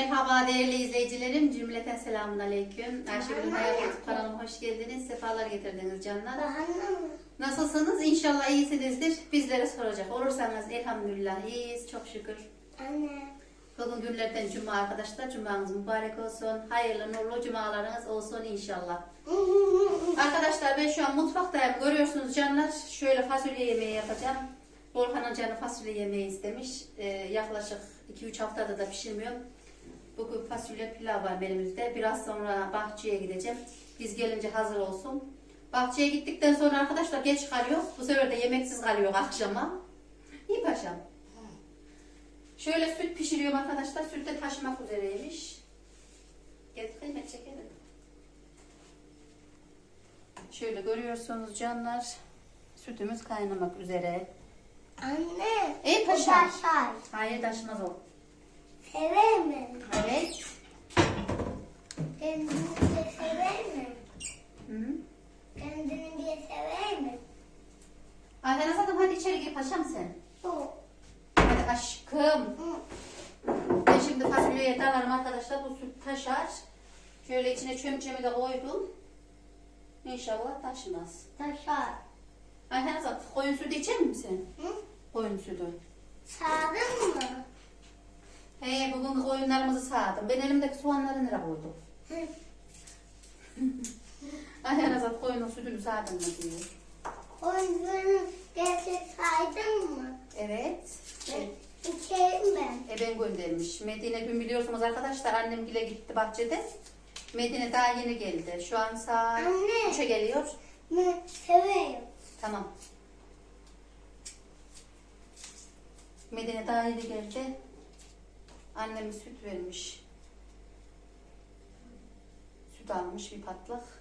Merhaba değerli izleyicilerim. Cümleten selamun aleyküm. Ayşegül'ün Hayat YouTube kanalıma hoş geldiniz. Sefalar getirdiniz canlar. Nasılsınız? İnşallah iyisinizdir. Bizlere soracak olursanız elhamdülillah iyiyiz. Çok şükür. Anne. Bugün günlerden cuma arkadaşlar. Cumanız mübarek olsun. Hayırlı nurlu cumalarınız olsun inşallah. Arkadaşlar ben şu an mutfaktayım. Görüyorsunuz canlar. Şöyle fasulye yemeği yapacağım. Volkan'ın canı fasulye yemeği istemiş. Ee, yaklaşık 2-3 haftada da pişirmiyorum. Bugün fasulye pilav var benimizde. Biraz sonra bahçeye gideceğim. Biz gelince hazır olsun. Bahçeye gittikten sonra arkadaşlar geç kalıyor. Bu sefer de yemeksiz kalıyor akşama. İyi paşam. Şöyle süt pişiriyorum arkadaşlar. Süt de taşımak üzereymiş. Gel kıymet çekelim. Şöyle görüyorsunuz canlar. Sütümüz kaynamak üzere. Anne. Ey bu paşa. taşar. Hayır taşmaz o. Sever mi? Evet. Kendini de sever mi? Hı. Kendini diye sever mi? Ayten Hasan'ım hadi içeri gir paşam sen. Bu. Hadi aşkım. Hı. Ben şimdi fasulyeye dalarım arkadaşlar. Bu süt taşar. Şöyle içine çömçemi de koydum. İnşallah taşmaz. Taşar. Ayten Hasan koyun sütü içer misin? Hı? Koyun sütü. Sağdın mı? He bugün koyunlarımızı sağdım. Ben elimdeki soğanları nereye koydum? Hı. Ayten Hasan koyunun sütünü sağdım mı diyor. Oyuncuların gerçek saydın mı? Evet. Ben içerim ben. E ben göndermiş. Medine dün biliyorsunuz arkadaşlar annem gile gitti bahçede. Medine daha yeni geldi. Şu an saat Anne. 3'e geliyor. Ben severim. Tamam. Medine daha yeni geldi. Annem süt vermiş. Süt almış bir patlak.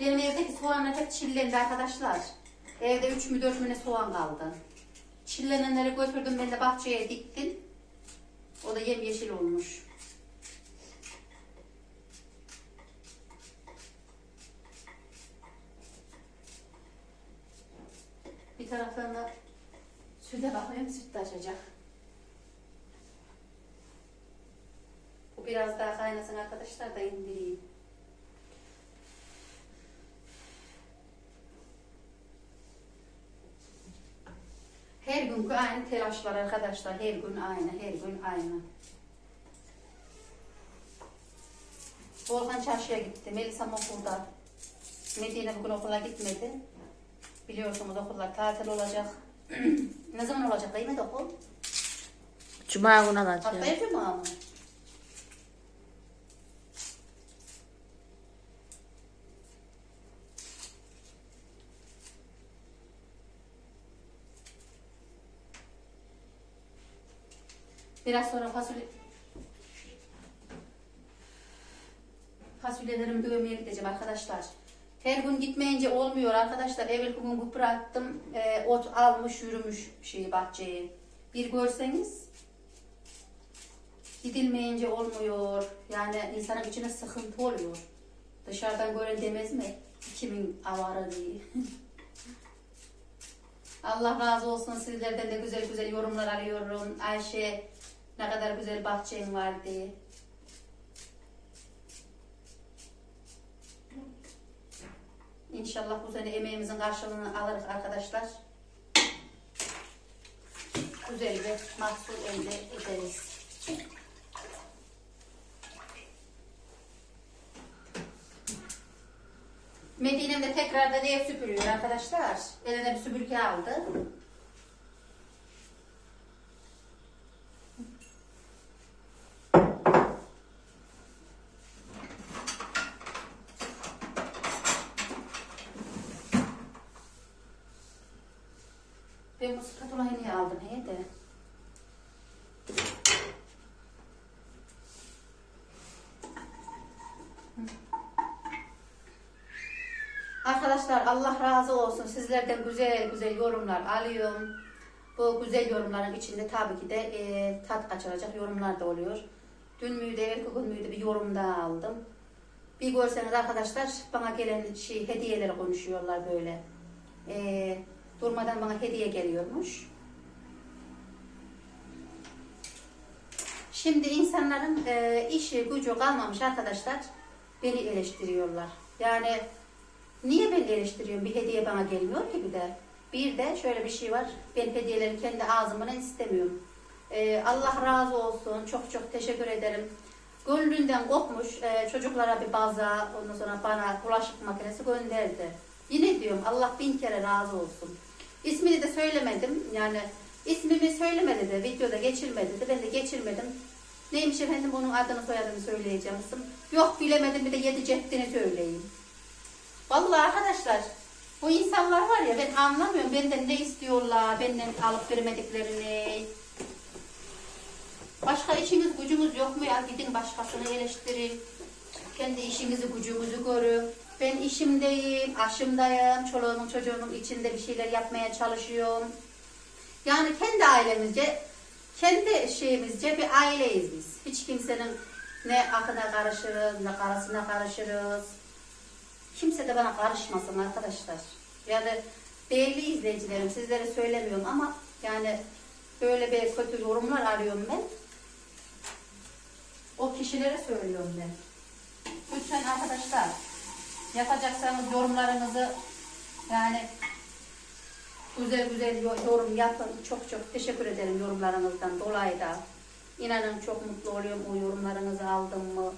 Benim evdeki soğanlar hep çillendi arkadaşlar. Evde 3 mü 4 mü ne soğan kaldı. Çillenenleri götürdüm ben de bahçeye diktim. O da yemyeşil olmuş. Bir taraftan da süte bakıyorum süt de açacak. Bu biraz daha kaynasın arkadaşlar da indireyim. Her gün aynı telaş var arkadaşlar. Her gün aynı, her gün aynı. Volkan çarşıya gitti. Melisa'm okulda. Medine bugün okula gitmedi. Biliyorsunuz okullar tatil olacak. Ne zaman olacak değil mi okul? Cuma günü alacağım. Haftaya cuma mı? Biraz sonra fasulye fasulyelerimi dövmeye gideceğim arkadaşlar. Her gün gitmeyince olmuyor arkadaşlar. Evvel gün gübre attım. e, ot almış yürümüş şeyi bahçeyi. Bir görseniz gidilmeyince olmuyor. Yani insanın içine sıkıntı oluyor. Dışarıdan gören demez mi? Kimin avara diye. Allah razı olsun sizlerden de güzel güzel yorumlar alıyorum. Ayşe ne kadar güzel bahçen var diye. İnşallah bu sene emeğimizin karşılığını alırız arkadaşlar. Güzel bir mahsul elde ederiz. Medine'm de tekrardan ev süpürüyor arkadaşlar. Eline bir süpürge aldı. Ben bu spatulayı niye aldım he de? Arkadaşlar Allah razı olsun. Sizlerden güzel güzel yorumlar alıyorum. Bu güzel yorumların içinde tabii ki de e, tat kaçıracak yorumlar da oluyor. Dün müydü, evvelki gün müydü bir yorum daha aldım. Bir görseniz arkadaşlar bana gelen şey hediyeleri konuşuyorlar böyle. E, Durmadan bana hediye geliyormuş. Şimdi insanların e, işi gücü kalmamış arkadaşlar beni eleştiriyorlar. Yani niye beni eleştiriyorum? Bir hediye bana gelmiyor ki bir de. Bir de şöyle bir şey var. Ben hediyeleri kendi ağzımdan istemiyorum. E, Allah razı olsun. Çok çok teşekkür ederim. Gönlünden kopmuş e, çocuklara bir baza, ondan sonra bana bulaşık makinesi gönderdi. Yine diyorum Allah bin kere razı olsun. İsmini de söylemedim. Yani ismimi söylemedi de videoda geçirmedi de ben de geçirmedim. Neymiş efendim onun adını soyadını söyleyeceğim. Yok bilemedim bir de yedi ceddini söyleyeyim. Vallahi arkadaşlar bu insanlar var ya ben anlamıyorum benden ne istiyorlar, benden alıp vermediklerini. Başka işiniz gücümüz yok mu ya? Gidin başkasını eleştirin. Kendi işinizi gücünüzü görün. Ben işimdeyim, aşımdayım, çoluğumun çocuğumun içinde bir şeyler yapmaya çalışıyorum. Yani kendi ailemizce, kendi şeyimizce bir aileyiz biz. Hiç kimsenin ne akına karışırız, ne karısına karışırız. Kimse de bana karışmasın arkadaşlar. Yani değerli izleyicilerim sizlere söylemiyorum ama yani böyle bir kötü yorumlar arıyorum ben. O kişilere söylüyorum ben. Lütfen arkadaşlar yapacaksanız yorumlarınızı yani güzel güzel yo- yorum yapın. Çok çok teşekkür ederim yorumlarınızdan dolayı da. İnanın çok mutlu oluyorum o yorumlarınızı aldım mı.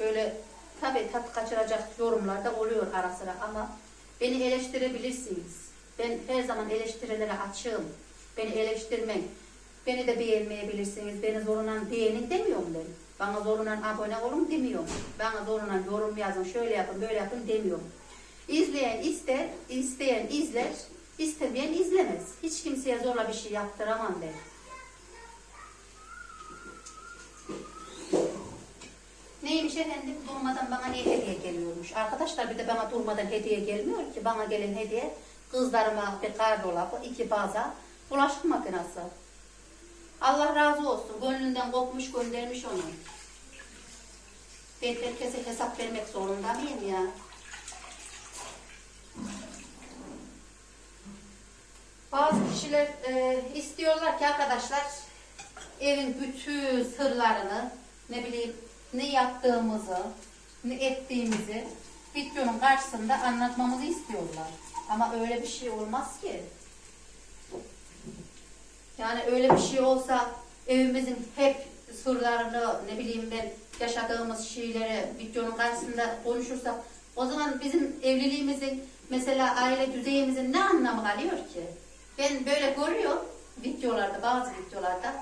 Böyle tabii tat kaçıracak yorumlar da oluyor ara sıra ama beni eleştirebilirsiniz. Ben her zaman eleştirilere açığım. Beni eleştirmeyin. Beni de beğenmeyebilirsiniz. Beni zorundan beğenin demiyorum ben. Bana zorundan abone olun demiyorum. Bana zorundan yorum yazın, şöyle yapın, böyle yapın demiyorum. İzleyen ister, isteyen izler, istemeyen izlemez. Hiç kimseye zorla bir şey yaptıramam ben. Neymiş efendim? Durmadan bana ne hediye geliyormuş. Arkadaşlar bir de bana durmadan hediye gelmiyor ki. Bana gelen hediye kızlarıma bir gardolabı, iki baza, bulaşık makinesi. Allah razı olsun. Gönlünden kopmuş göndermiş onu. Ben herkese hesap vermek zorunda mıyım ya? Bazı kişiler e, istiyorlar ki arkadaşlar evin bütün sırlarını ne bileyim ne yaptığımızı ne ettiğimizi videonun karşısında anlatmamızı istiyorlar. Ama öyle bir şey olmaz ki. Yani öyle bir şey olsa evimizin hep sırlarını ne bileyim ben yaşadığımız şeyleri videonun karşısında konuşursak o zaman bizim evliliğimizin mesela aile düzeyimizin ne anlamı kalıyor ki? Ben böyle görüyorum videolarda bazı videolarda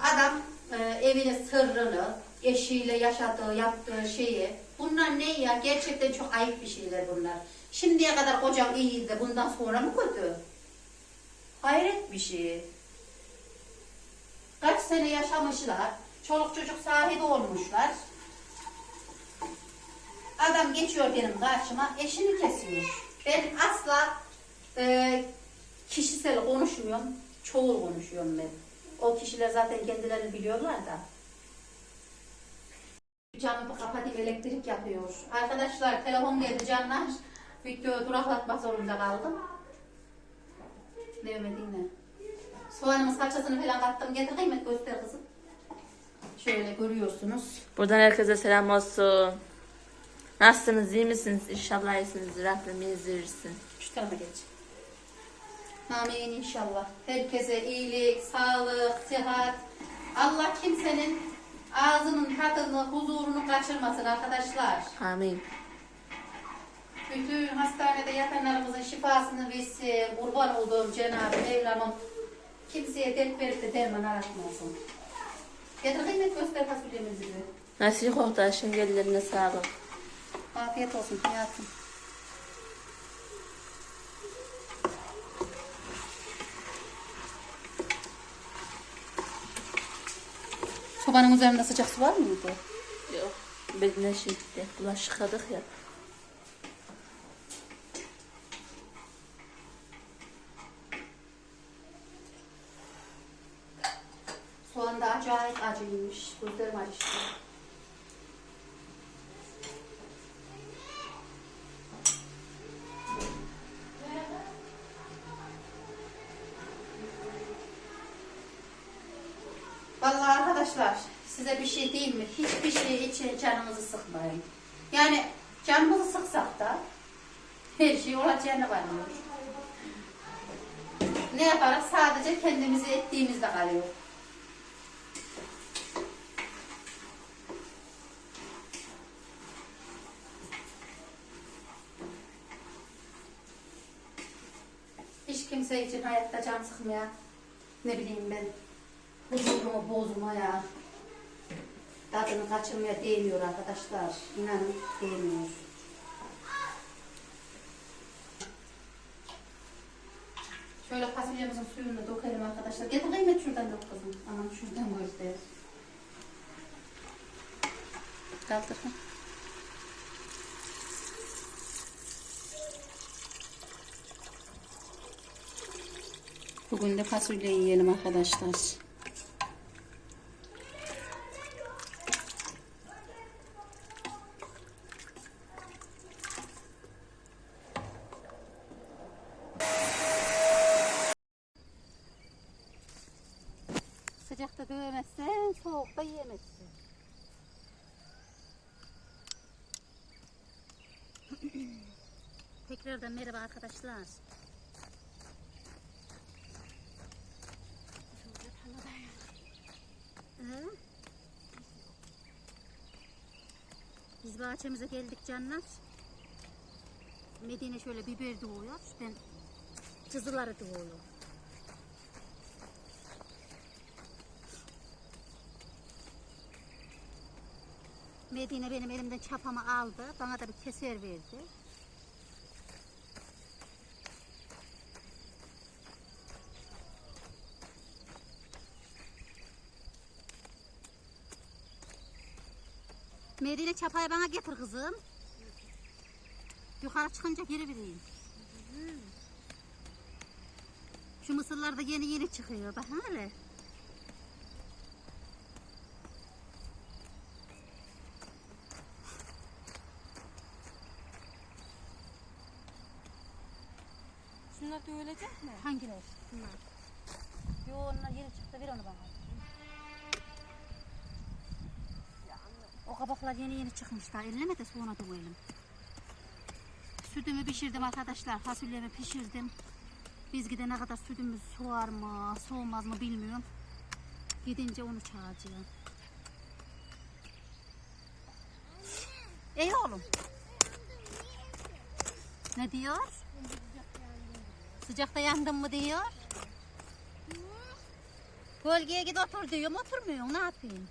adam e, evinin sırrını eşiyle yaşadığı yaptığı şeyi bunlar ne ya gerçekten çok ayıp bir şeyler bunlar. Şimdiye kadar kocam iyiydi bundan sonra mı kötü? Hayret bir şey. Kaç sene yaşamışlar. Çoluk çocuk sahibi olmuşlar. Adam geçiyor benim karşıma eşini kesiyor. Ben asla e, kişisel konuşmuyorum. Çoğul konuşuyorum ben. O kişiler zaten kendilerini biliyorlar da. Camı kapatayım elektrik yapıyor. Arkadaşlar telefon geldi canlar. Video duraklatmak zorunda kaldım. Nevmediğine. Soğanımın salçasını falan kattım. Getir kıymet göster kızım. Şöyle görüyorsunuz. Buradan herkese selam olsun. Nasılsınız, iyi misiniz? İnşallah iyisiniz. Rabbim izlersin. Şu tarafa geç. Amin inşallah. Herkese iyilik, sağlık, sıhhat. Allah kimsenin ağzının tadını, huzurunu kaçırmasın arkadaşlar. Amin. Bütün hastanede yatanlarımızın şifasını versin. Kurban olduğum Cenab-ı Mevlam'ın kimseye dert verip de derman aratmasın. Getir kıymet göster fasulyemizi. de. Nasıl koktu aşkım ellerine sağlık. Afiyet olsun hayatım. Sobanın üzerinde sıcak su var mıydı? Yok. Bedene şimdi bulaşık yıkadık ya. Şş, gözlerim açtı. Vallahi arkadaşlar size bir şey değil mi? Hiçbir şey için canımızı sıkmayın. Yani canımızı sıksak da her şey olacağına varmıyor. Ne yaparız? Sadece kendimize ettiğimizde kalıyor. Kimse için hayatta can sıkmaya ne bileyim ben huzurumu bozmaya tadını kaçırmaya değmiyor arkadaşlar. İnanın değmiyor. Şöyle fasulyemizin suyunu dökelim arkadaşlar. Getir kıymet şuradan dök kızım. Aman şuradan göster. Kaldır. Bugün de fasulye yiyelim arkadaşlar. Sıcakta dövemezsen soğukta yiyemezsin. Tekrardan merhaba arkadaşlar. Hı? Biz bahçemize geldik canlar. Medine şöyle biber doğuyor. Ben cızıları doğuyor. Medine benim elimden çapamı aldı. Bana da bir keser verdi. Medine çapayı bana getir kızım. Yukarı çıkınca geri vereyim. Şu mısırlar da yeni yeni çıkıyor. Bak hele. Şunlar da ölecek mi? Hangiler? Bunlar. Yo onlar yeni çıktı. Ver onu bana. O kabaklar yeni yeni çıkmış daha. Elleme de sonra koyalım. Sütümü pişirdim arkadaşlar. Fasulyemi pişirdim. Biz gidene kadar sütümüz soğar mı, soğumaz mı bilmiyorum. Gidince onu çağıracağım. Ey oğlum. Ne diyor? Sıcakta yandın mı diyor. Gölgeye git otur diyorum oturmuyor ne yapayım?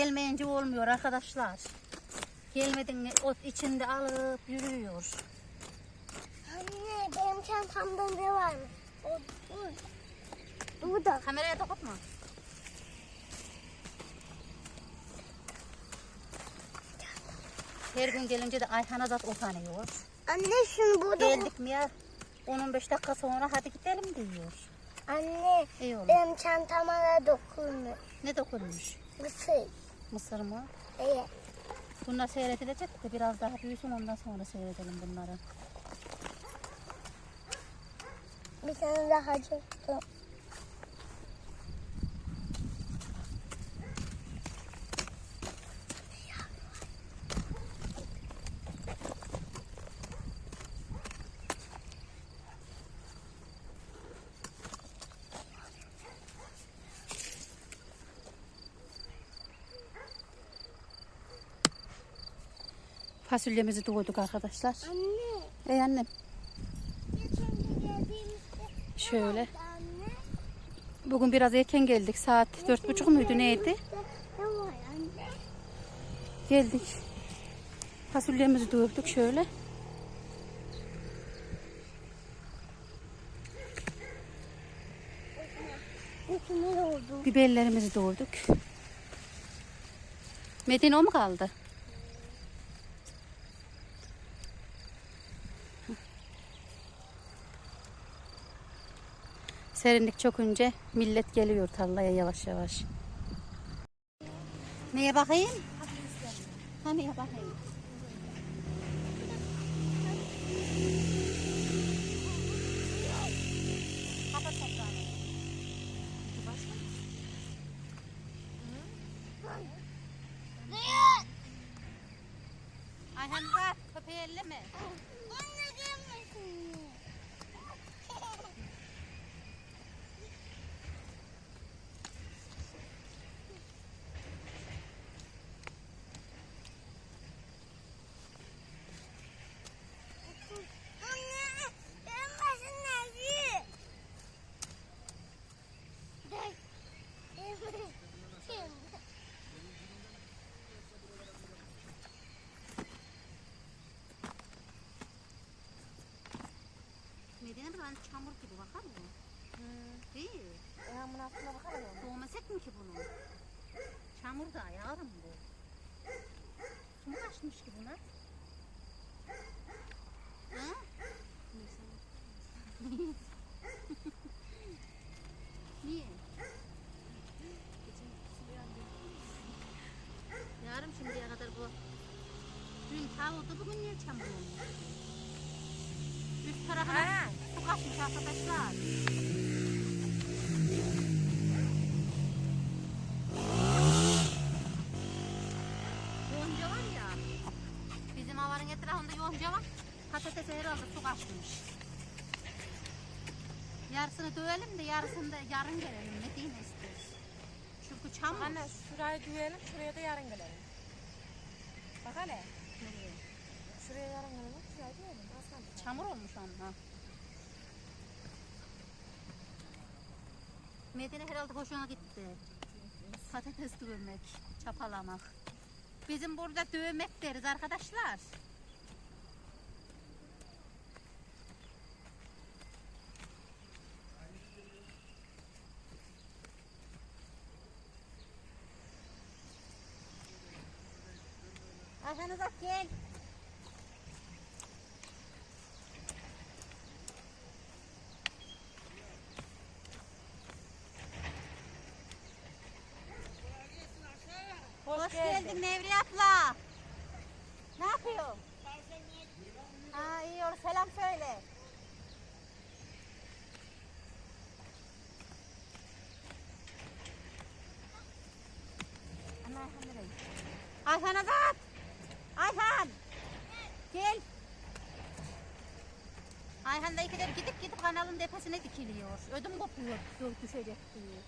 Gelmeyince olmuyor arkadaşlar. Gelmedin ot içinde alıp yürüyor. Anne benim çantamda ne varmış? O bu. Bu da. Kameraya dokunma. Her gün gelince de Ayhan'a da utanıyor. Anne şunu burada. Geldik mi ya 10-15 dakika sonra hadi gidelim diyor. Anne İyi oğlum. benim çantama da dokunmuş. Ne dokunmuş? Mısır. Mısır mı? Evet. Bunlar seyredilecek de biraz daha büyüsün ondan sonra seyredelim bunları. Bir tane daha çıktı. Fasulyemizi doğuduk arkadaşlar. Anne. Ey annem Geçen de geldiğimizde şöyle. anne. Bugün biraz erken geldik. Saat dört buçuk muydu neydi? Ne var anne? Geldik. Fasulyemizi doğurduk şöyle. Biberlerimizi doğurduk. Medine o mu kaldı? Serinlik çökünce millet geliyor tarlaya yavaş yavaş. Neye bakayım? Ha neye bakayım? Ayhan bırak köpeği elleme. Anne gelmesin. Altına bakalım. Doğmasak mı ki bunu? Çamur da yavrum bu. Kim kaçmış ki buna? Ha? Niye? Yarım şimdiye kadar bu. Dün tavuktu bugün niye çamur olmuş? Patatese herhalde su kaçmış. Yarısını dövelim de yarısını da yarın gelelim. Ne diyeyim istiyoruz. Çünkü çamur. Anne şurayı düğelim, şuraya da yarın gelelim. Bak hele. Nereye? Şuraya yarın gelelim, şuraya düğelim. Aslan. Çamur olmuş ama. Medine herhalde hoşuna gitti. Patates dövmek, çapalamak. Bizim burada dövmek deriz arkadaşlar. Ayhan uzak gel. Hoş, geldin Nevriye abla. Ne yapıyorsun? Ha iyi olur selam söyle. Ana Ayhan nereye? Ayhan. Gel. Ayhan da ikide bir gidip gidip kanalın tepesine dikiliyor. Ödüm kopuyor. Dur düşecek diye.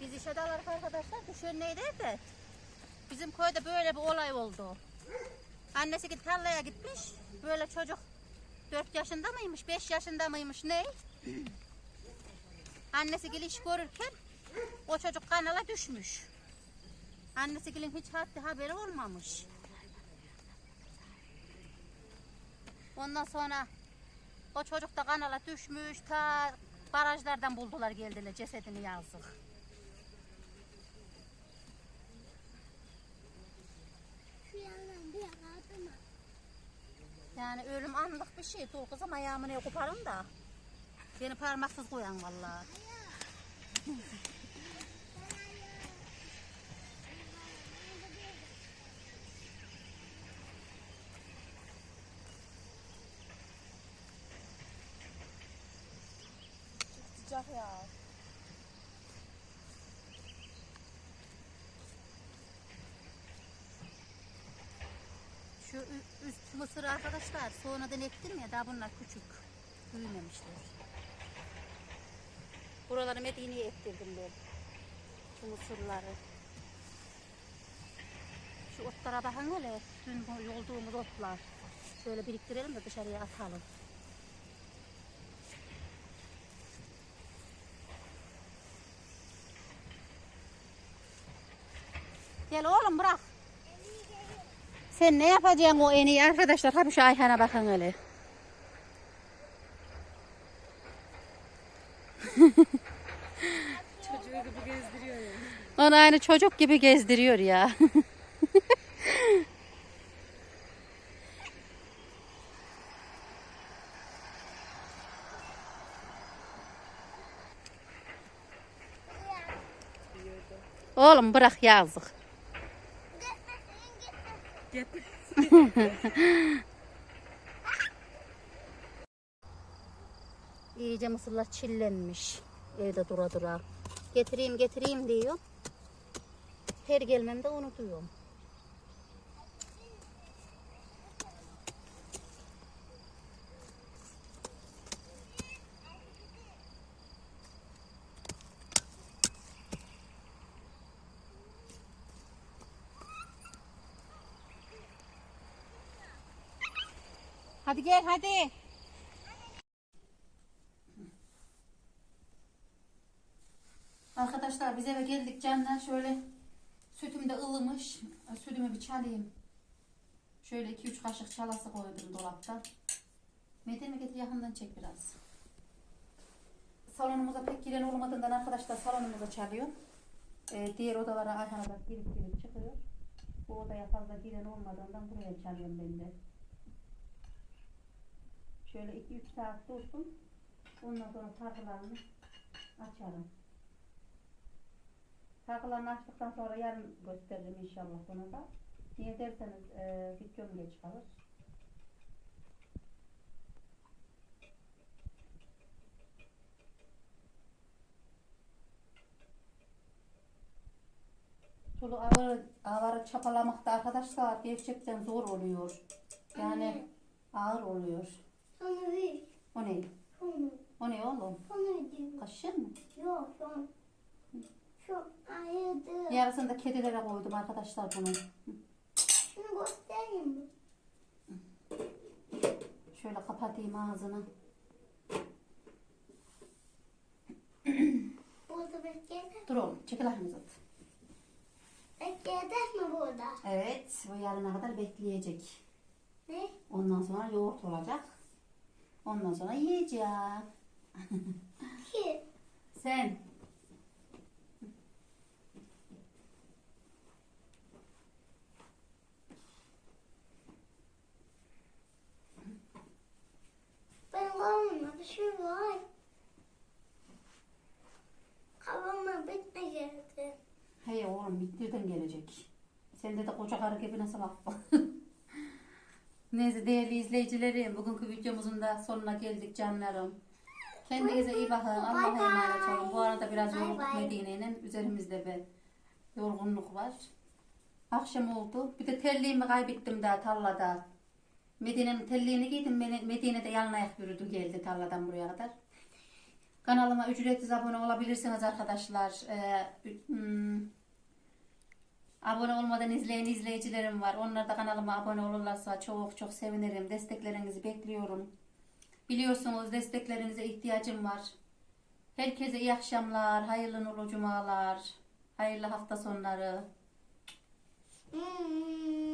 Biz işe dalarız arkadaşlar. Düşer neydi de. Bizim köyde böyle bir olay oldu. Annesi git tarlaya gitmiş. Böyle çocuk 4 yaşında mıymış, 5 yaşında mıymış ne? Annesi gel iş görürken o çocuk kanala düşmüş. Annesi gelin hiç haddi haberi olmamış. Ondan sonra o çocuk da kanala düşmüş. Ta barajlardan buldular geldiler cesedini yazdık. Yani ölüm anlık bir şey. Dur kızım ayağımı ne koparım da. Beni parmaksız koyan vallahi. üst mısır arkadaşlar sonradan ektim ya daha bunlar küçük. Büyümemişler. Buraları Medine'ye ektirdim ben. Şu mısırları. Şu otlara bakın hele. Dün yolduğumuz otlar. Şöyle biriktirelim de dışarıya atalım. Gel oğlum bırak. Sen ne yapacaksın o en iyi arkadaşlar? Tabii şu Ayhan'a bakın hele. Çocuğu gibi gezdiriyor ya. Onu aynı çocuk gibi gezdiriyor ya. Oğlum bırak yazık. Gitmesin. İyice mısırlar çillenmiş. Evde dura dura. Getireyim getireyim diyor. Her gelmemde unutuyorum. Hadi gel hadi. Arkadaşlar biz eve geldik canlar şöyle sütüm de ılımış. Sütümü bir çalayım. Şöyle 2-3 kaşık çalası koydum dolapta. Medeni getir yakından çek biraz. Salonumuza pek giren olmadığından arkadaşlar salonumuza çalıyor. Ee, diğer odalara arkada girip girip çıkıyor. Bu odaya fazla giren olmadığından buraya çalıyorum ben de. Şöyle 2-3 saat dursun. Ondan sonra takılarını açarım. Takılarını açtıktan sonra yarın gösteririm inşallah bunu da. Niye derseniz e, videom geç kalır. Sulu avarı, avarı çapalamakta arkadaşlar gerçekten zor oluyor. Yani ağır oluyor. Onu ver. O ne? Onu. O ne oğlum? Onu diyor. Kaşın mı? Yok son. Şu ayırdı. Yarısını da kedilere koydum arkadaşlar bunu. Şunu göstereyim mi? Şöyle kapatayım ağzını. Burada bekleyelim. Dur oğlum çekil ayağımızı at. Bekleyelim mi burada? Evet bu yarına kadar bekleyecek. Ne? Ondan sonra yoğurt olacak. Ondan sonra yiyeceğim. Sen. Ben kavurma bir şey var. Kavurma bitme geldi. Hey oğlum bittirden gelecek. Sende de koca karı gibi nasıl var? Neyse değerli izleyicilerim bugünkü videomuzun da sonuna geldik canlarım. Kendinize iyi bakın. Allah'a emanet olun. Bu arada biraz yorulduk. Medine'nin. Üzerimizde bir yorgunluk var. Akşam oldu. Bir de terliğimi kaybettim daha tarlada. Medine'nin terliğini giydim. Medine'de yalın ayak yürüdü geldi tarladan buraya kadar. Kanalıma ücretsiz abone olabilirsiniz arkadaşlar. Ee, hmm, abone olmadan izleyen izleyicilerim var. Onlar da kanalıma abone olurlarsa çok çok sevinirim. Desteklerinizi bekliyorum. Biliyorsunuz desteklerinize ihtiyacım var. Herkese iyi akşamlar, hayırlı nurlu cumalar, hayırlı hafta sonları. Hmm.